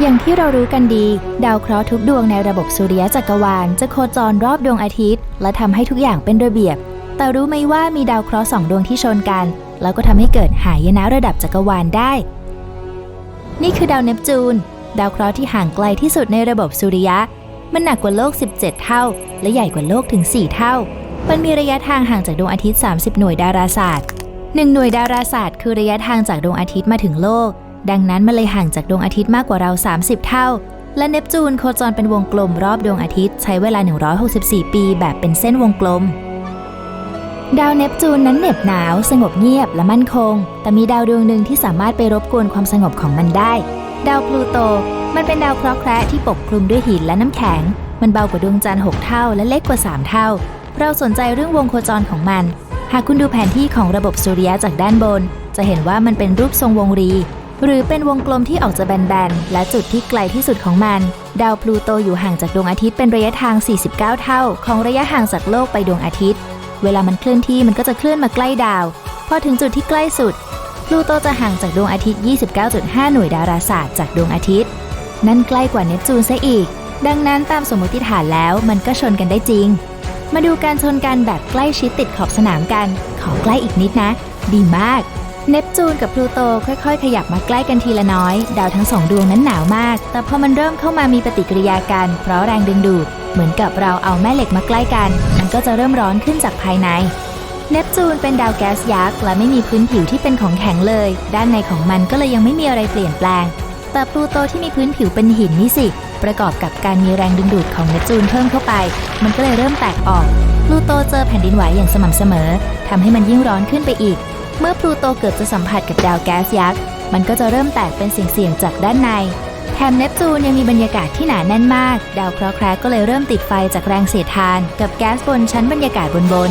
อย่างที่เรารู้กันดี ดาวเคราะห์ทุกดวงในระบบสุริยะจักรวาล จะโคจรรอบดวงอาทิตย์ และทำให้ทุกอย่างเป็นระเบียบ แต่รู้ไหมว่ามีดาวเคราะห์สองดวงที่ชนกัน แล้วก็ทำให้เกิดหายนะระดับจักรวาลได้ นี่คือดาวเนปจูน ดาวเคราะห์ที่ห่างไกลที่สุดในระบบสุริยะ มันหนักกว่าโลก 17 เท่า และใหญ่กว่าโลกถึง 4 เท่า มันมีระยะทางห่างจากดวงอาทิตย์ 30 หน่วยดาราศาสตร์ 1 หน่วยดาราศาสตร์ คือระยะทางจากดวงอาทิตย์มาถึงโลก ดังนั้นมันเลยห่างจากดวงอาทิตย์มากกว่าเรา 30 เท่า และเนปจูนโคจรเป็นวงกลมรอบดวงอาทิตย์ใช้เวลา 164 ปีแบบเป็นเส้นวงกลม ดาวเนปจูนนั้นเหน็บหนาว สงบเงียบและมั่นคง แต่มีดาวดวงหนึ่งที่สามารถไปรบกวนความสงบของมันได้ ดาวพลูโต มันเป็นดาวเคราะห์แคระที่ปกคลุมด้วยหินและน้ำแข็ง มันเบากว่าดวงจันทร์6เท่าและเล็กกว่า 3 เท่า เราสนใจเรื่องวงโคจรของมัน หากคุณดูแผนที่ของระบบสุริยะจากด้านบน จะเห็นว่ามันเป็นรูปทรงวงรี หรือเป็นวงกลมที่ออกจะแบนๆ และจุดที่ไกลที่สุดของมัน ดาวพลูโตอยู่ห่างจากดวงอาทิตย์เป็นระยะทาง 49 เท่า ของระยะห่างจากโลกไปดวงอาทิตย์ เวลามันเคลื่อนที่มันก็จะเคลื่อนมาใกล้ดาว พอถึงจุดที่ใกล้สุด พลูโตจะห่างจากดวงอาทิตย์ 29.5 หน่วยดาราศาสตร์จากดวงอาทิตย์ นั่นใกล้กว่าเนปจูนซะอีก ดังนั้นตามสมมติฐานแล้วมันก็ชนกันได้จริง มาดูการชนกันแบบใกล้ชิดติดขอบสนามกัน ขอใกล้อีกนิดนะ ดีมาก เนปจูนกับพลูโตค่อยๆ ขยับมาใกล้กันทีละน้อย ดาวทั้งสองดวงนั้นหนาวมาก แต่พอมันเริ่มเข้ามามีปฏิกิริยากัน เพราะแรงดึงดูด เหมือนกับเราเอาแม่เหล็กมาใกล้กัน มันก็จะเริ่มร้อนขึ้นจากภายใน เนปจูนเป็นดาวแก๊สยักษ์และไม่มีพื้นผิวที่เป็นของแข็งเลย ด้านในของมันก็เลยยังไม่มีอะไรเปลี่ยนแปลง แต่พลูโตที่มีพื้นผิวเป็นหินนี่สิ ประกอบกับการมีแรงดึงดูดของเนปจูนเพิ่มเข้าไป มันก็เลยเริ่มแตกออกพลูโตเจอแผ่นดินไหวอย่างสม่ำเสมอทำให้มันยิ่งร้อนขึ้นไปอีก เมื่อพลูโตเกิดจะสัมผัสกับดาวแก๊สยักษ์ มันก็จะเริ่มแตกเป็นเสี่ยงๆจากด้านใน แถมเนปจูนยังมีบรรยากาศที่หนาแน่นมาก ดาวเคราะห์แคระก็เลยเริ่มติดไฟจากแรงเสียดทาน กับแก๊สบนชั้นบรรยากาศบนบน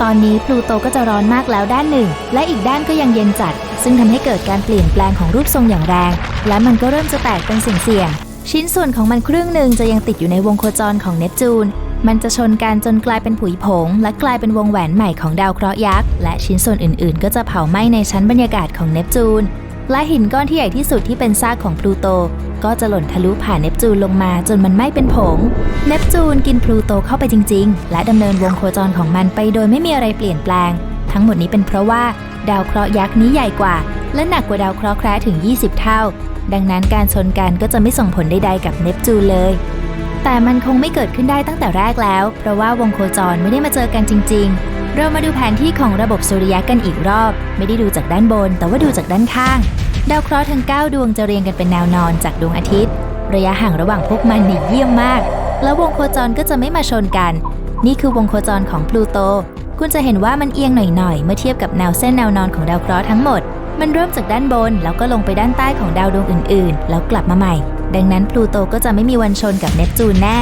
ตอนนี้พลูโตก็จะร้อนมากแล้วด้านหนึ่ง และอีกด้านก็ยังเย็นจัด ซึ่งทำให้เกิดการเปลี่ยนแปลงของรูปทรงอย่างแรง และมันก็เริ่มจะแตกเป็นเสี่ยงๆชิ้นส่วนของมันครึ่งหนึ่งจะยังติดอยู่ในวงโคจรของเนปจูน มันจะชนกันจนกลายเป็นผุยผง และกลายเป็นวงแหวนใหม่ของดาวเคราะห์ยักษ์ และชิ้นส่วนอื่นๆ ก็จะเผาไหม้ในชั้นบรรยากาศของเนปจูน และหินก้อนที่ใหญ่ที่สุดที่เป็นซากของพลูโต ก็จะหล่นทะลุผ่านเนปจูนลงมาจนมันไม้เป็นผง เนปจูนกินพลูโตเข้าไปจริง ๆ และดำเนินวงโคจรของมันไปโดยไม่มีอะไรเปลี่ยนแปลง ทั้งหมดนี้เป็นเพราะว่าดาวเคราะห์ยักษ์นี้ใหญ่กว่า และหนักกว่าดาวเคราะห์แคระถึง 20 เท่า ดังนั้นการชนกันก็จะไม่ส่งผลใดๆกับเนปจูนเลย แต่มันคงไม่เกิดขึ้นได้ตั้งแต่แรกแล้ว เพราะว่าวงโคจรไม่ได้มาเจอกันจริง ๆ เรามาดูแผนที่ของระบบสุริยะกันอีกรอบ ไม่ได้ดูจากด้านบน แต่ว่าดูจากด้านข้าง ดาวเคราะห์ทั้ง 9 ดวงจะเรียงกันเป็นแนวนอนจากดวงอาทิตย์ ระยะห่างระหว่างพวกมันนี่เยี่ยมมาก แล้ววงโคจรก็จะไม่มาชนกัน นี่คือวงโคจรของพลูโต คุณจะเห็นว่ามันเอียงหน่อยๆ เมื่อเทียบกับแนวเส้นแนวนอนของดาวเคราะห์ทั้งหมด มันเริ่มจากด้านบนแล้วก็ลงไปด้านใต้ของดาวดวงอื่น ๆ แล้วกลับมาใหม่ ดังนั้นพลูโตก็จะไม่มีวันชนกับเนปจูนแน่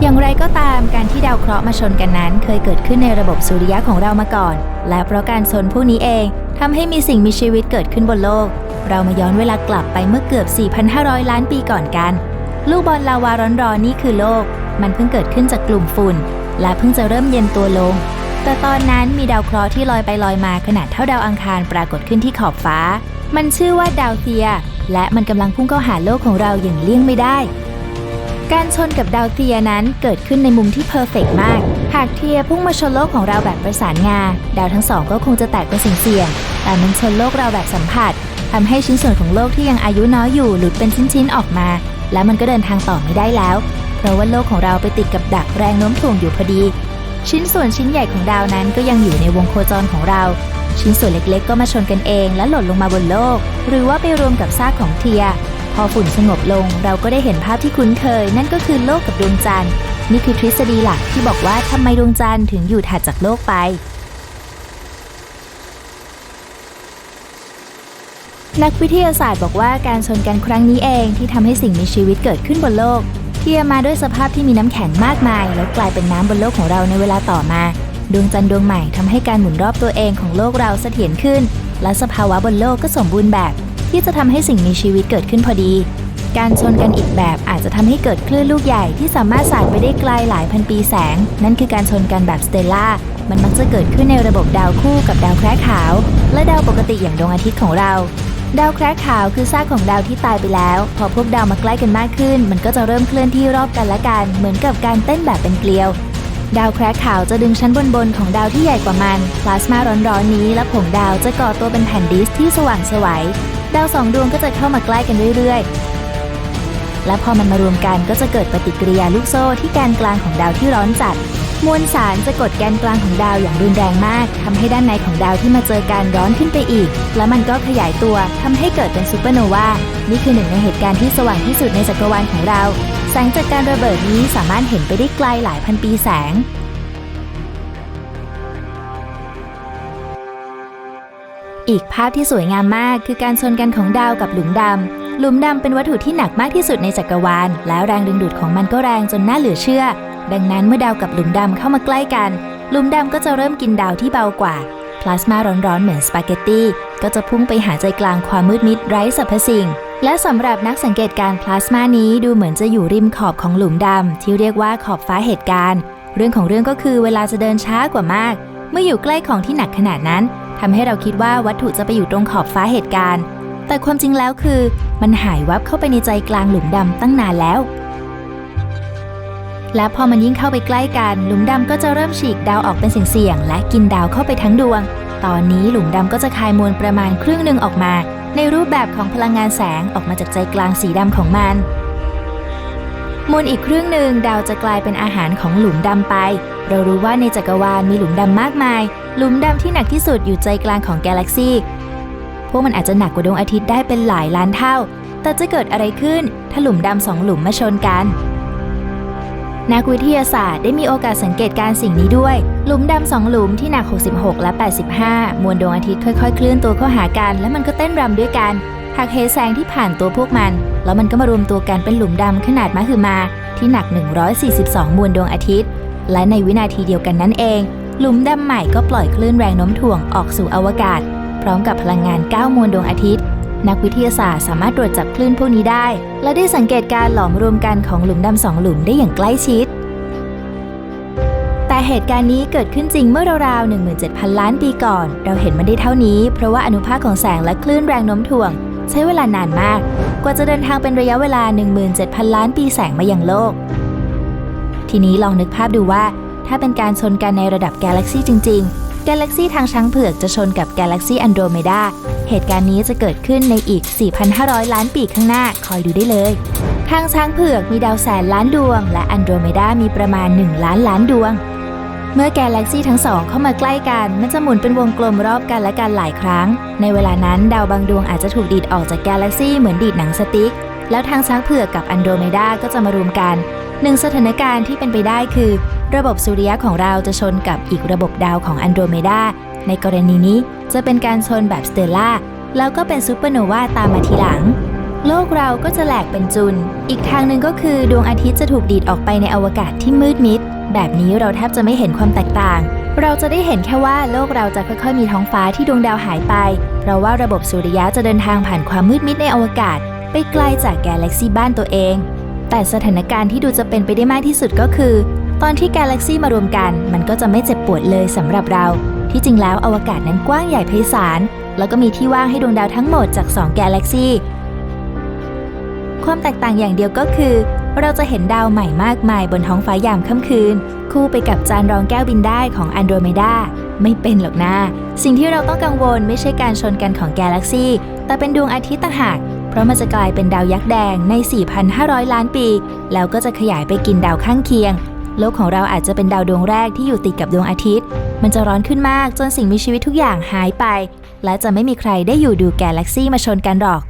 อย่างไรก็ตามการที่ดาวเคราะห์มาชนกันนั้น เคยเกิดขึ้นในระบบสุริยะของเรามาก่อน และเพราะการชนพวกนี้เองทำให้มีสิ่งมีชีวิตเกิดขึ้นบนโลก เรามาย้อนเวลากลับไปเมื่อเกือบ 4,500 ล้านปีก่อนกัน ลูกบอลลาวาร้อนๆนี่คือโลก มันเพิ่งเกิดขึ้นจากกลุ่มฝุ่น และเพิ่งจะเริ่มเย็นตัวลง แต่ตอนนั้นมีดาวเคราะห์ที่ลอยไปลอยมาขนาดเท่าดาวอังคารปรากฏขึ้นที่ขอบฟ้า มันชื่อว่าดาวเทีย และมันกำลังพุ่งเข้าหาโลกของเราอย่างเลี่ยงไม่ได้ การชนกับดาวเทียนั้นเกิดขึ้นในมุมที่เพอร์เฟกต์มาก หากเทียพุ่งมาชนโลกของเราแบบประสานงา ดาวทั้งสองก็คงจะแตกเป็นสิ่งเสี่ยงๆแต่มันชนโลกเราแบบสัมผัสทำให้ชิ้นส่วนของโลกที่ยังอายุน้อยอยู่หลุดเป็นชิ้นๆออกมา และมันก็เดินทางต่อไม่ได้แล้ว เพราะว่าโลกของเราไปติดกับดักแรงโน้มถ่วงอยู่พอดี ชิ้นส่วนชิ้นใหญ่ของดาวนั้นก็ยังอยู่ในวงโคจรของเรา ชิ้นส่วนเล็กๆ ก็มาชนกันเองและหล่นลงมาบนโลก หรือว่าไปรวมกับซากของเทีย พอฝุ่นสงบลงเราก็ได้เห็นภาพที่คุ้นเคย นั่นก็คือโลกกับดวงจันทร์นี่คือทฤษฎีหลักที่บอกว่าทำไมดวงจันทร์ถึงอยู่ถัดจากโลกไปนักวิทยาศาสตร์บอกว่าการชนกันครั้งนี้เองที่ทำให้สิ่งมีชีวิตเกิดขึ้นบนโลก เทียมาด้วยสภาพที่มีน้ำแข็งมากมาย แล้วกลายเป็นน้ำบนโลกของเราในเวลาต่อมา ดวงจันทร์ดวงใหม่ทำให้การหมุนรอบตัวเองของโลกเราเสถียรขึ้น และสภาวะบนโลกก็สมบูรณ์แบบ ที่จะทำให้สิ่งมีชีวิตเกิดขึ้นพอดี การชนกันอีกแบบอาจจะทำให้เกิดคลื่นลูกใหญ่ที่สามารถสาดไปได้ไกลหลายพันปีแสง นั่นคือการชนกันแบบสเตลล่ามันมักจะเกิดขึ้นในระบบดาวคู่กับดาวแคระขาว และดาวปกติอย่างดวงอาทิตย์ของเรา ดาวแคระขาวคือซากของดาวที่ตายไปแล้ว พอพวกดาวมาใกล้กันมากขึ้น มันก็จะเริ่มเคลื่อนที่รอบกันและกัน เหมือนกับการเต้นแบบเป็นเกลียว ดาวแคระขาวจะดึงชั้นบนๆของดาวที่ใหญ่กว่ามัน พลาสมาร้อนๆนี้และผงดาวจะก่อตัวเป็นแผ่นดิสที่สว่างสวัยดาวสองดวงก็จะเข้ามาใกล้กันเรื่อยๆ และพอมันมารวมกันก็จะเกิดปฏิกิริยาลูกโซ่ที่แกนกลางของดาวที่ร้อนจัด มวลสารจะกดแกนกลางของดาวอย่างรุนแรงมากทำให้ด้านในของดาวที่มาเจอกันร้อนขึ้นไปอีก และมันก็ขยายตัวทำให้เกิดเป็นซูเปอร์โนวา นี่คือหนึ่งในเหตุการณ์ที่สว่างที่สุดในจักรวาลของเรา แสงจากการระเบิดนี้สามารถเห็นไปได้ไกลหลายพันปีแสงอีกภาพที่สวยงามมากคือการชนกันของดาวกับหลุมดำ หลุมดำเป็นวัตถุที่หนักมากที่สุดในจักรวาล แล้วแรงดึงดูดของมันก็แรงจนน่าเหลือเชื่อ ดังนั้นเมื่อดาวกับหลุมดำเข้ามาใกล้กัน หลุมดำก็จะเริ่มกินดาวที่เบากว่า พลาสมาร้อนๆเหมือนสปาเกตตี้ก็จะพุ่งไปหาใจกลางความมืดมิดไร้สรรพสิ่ง และสำหรับนักสังเกตการณ์พลาสมานี้ดูเหมือนจะอยู่ริมขอบของหลุมดำที่เรียกว่าขอบฟ้าเหตุการณ์ เรื่องของเรื่องก็คือเวลาจะเดินช้ากว่ามาก เมื่ออยู่ใกล้ของที่หนักขนาดนั้นทำให้เราคิดว่าวัตถุจะไปอยู่ตรงขอบฟ้าเหตุการณ์ แต่ความจริงแล้วคือ มันหายวับเข้าไปในใจกลางหลุมดำตั้งนานแล้ว และพอมันยิ่งเข้าไปใกล้กัน หลุมดำก็จะเริ่มฉีกดาวออกเป็นเสี่ยงๆและกินดาวเข้าไปทั้งดวง ตอนนี้หลุมดำก็จะคายมวลประมาณครึ่งหนึ่งออกมา ในรูปแบบของพลังงานแสงออกมาจากใจกลางสีดำของมันมวลอีกครึ่งหนึ่งดาวจะกลายเป็นอาหารของหลุมดำไป เรารู้ว่าในจักรวาลมีหลุมดำมากมาย หลุมดำที่หนักที่สุดอยู่ใจกลางของกาแล็กซีพวกมันอาจจะหนักกว่าดวงอาทิตย์ได้เป็นหลายล้านเท่า แต่จะเกิดอะไรขึ้นถ้าหลุมดำสองหลุมมาชนกัน นักวิทยาศาสตร์ได้มีโอกาสสังเกตการสิ่งนี้ด้วย หลุมดำสองหลุมที่หนัก 66 และ 85 มวลดวงอาทิตย์ค่อยๆ เคลื่อนตัวเข้าหากัน และมันก็เต้นรำด้วยกันหากเหแสงที่ผ่านตัวพวกมัน แล้วมันก็มารวมตัวกันเป็นหลุมดำขนาดมหึมา ที่หนัก 142 มวลดวงอาทิตย์ และในวินาทีเดียวกันนั้นเอง หลุมดำใหม่ก็ปล่อยคลื่นแรงโน้มถ่วงออกสู่อวกาศ พร้อมกับพลังงาน 9 มวลดวงอาทิตย์ นักวิทยาศาสตร์สามารถตรวจจับคลื่นพวกนี้ได้ และได้สังเกตการหลอมรวมกันของหลุมดำสองหลุมได้อย่างใกล้ชิด แต่เหตุการณ์นี้เกิดขึ้นจริงเมื่อราวๆ17,000 ล้านปีก่อน เราเห็นมันได้เท่านี้ เพราะว่าอนุภาคของแสงและคลื่นแรงโน้มถ่วง ใช้เวลานานมาก กว่าจะเดินทางเป็นระยะเวลา 17,000 ล้านปีแสงมายังโลก ทีนี้ลองนึกภาพดูว่า ถ้าเป็นการชนกันในระดับกาแล็กซี่จริง ๆ กาแล็กซี่ทางช้างเผือกจะชนกับกาแล็กซี่อันโดรเมดาเหตุการณ์นี้จะเกิดขึ้นในอีก 4,500 ล้านปีข้างหน้า คอยดูได้เลย ทางช้างเผือกมีดาวแสนล้านดวง และอันโดรเมดามีประมาณ 1 ล้านล้านดวง เมื่อกาแล็กซี่ทั้งสองเข้ามาใกล้กัน มันจะหมุนเป็นวงกลมรอบกันและกันหลายครั้ง ในเวลานั้นดาวบางดวงอาจจะถูกดีดออกจากกาแล็กซี่เหมือนดีดหนังสติ๊ก แล้วทางช้างเผือกกับอันโดรเมดาก็จะมารวมกันหนึ่งสถานการณ์ที่เป็นไปได้คือ ระบบสุริยะของเราจะชนกับอีกระบบดาวของอันโดรเมดา ในกรณีนี้จะเป็นการชนแบบสเตลล่า แล้วก็เป็นซูเปอร์โนวาตามมาทีหลัง โลกเราก็จะแหลกเป็นจุน อีกทางหนึ่งก็คือดวงอาทิตย์จะถูกดีดออกไปในอวกาศที่มืดมิด แบบนี้เราแทบจะไม่เห็นความแตกต่าง เราจะได้เห็นแค่ว่าโลกเราจะค่อยๆมีท้องฟ้าที่ดวงดาวหายไป เพราะว่าระบบสุริยะจะเดินทางผ่านความมืดมิดในอวกาศ ไปไกลจากกาแล็กซี่บ้านตัวเอง แต่สถานการณ์ที่ดูจะเป็นไปได้มากที่สุดก็คือ ตอนที่กาแล็กซี่มารวมกัน มันก็จะไม่เจ็บปวดเลยสำหรับเรา ที่จริงแล้วอวกาศนั้นกว้างใหญ่ไพศาล แล้วก็มีที่ว่างให้ดวงดาวทั้งหมดจาก 2 กาแล็กซี่ ความแตกต่างอย่างเดียวก็คือ เราจะเห็นดาวใหม่มากมายบนท้องฟ้ายามค่ำคืน คู่ไปกับจานรองแก้วบินได้ของอันโดรเมดาไม่เป็นหรอกนะ สิ่งที่เราต้องกังวลไม่ใช่การชนกันของกาแล็กซี่ แต่เป็นดวงอาทิตย์ต่างหาก เพราะมันจะกลายเป็นดาวยักษ์แดงใน 4,500 ล้านปี แล้วก็จะขยายไปกินดาวข้างเคียง โลกของเราอาจจะเป็นดาวดวงแรกที่อยู่ติดกับดวงอาทิตย์ มันจะร้อนขึ้นมากจนสิ่งมีชีวิตทุกอย่างหายไป และจะไม่มีใครได้อยู่ดูกาแล็กซี่มาชนกันหรอก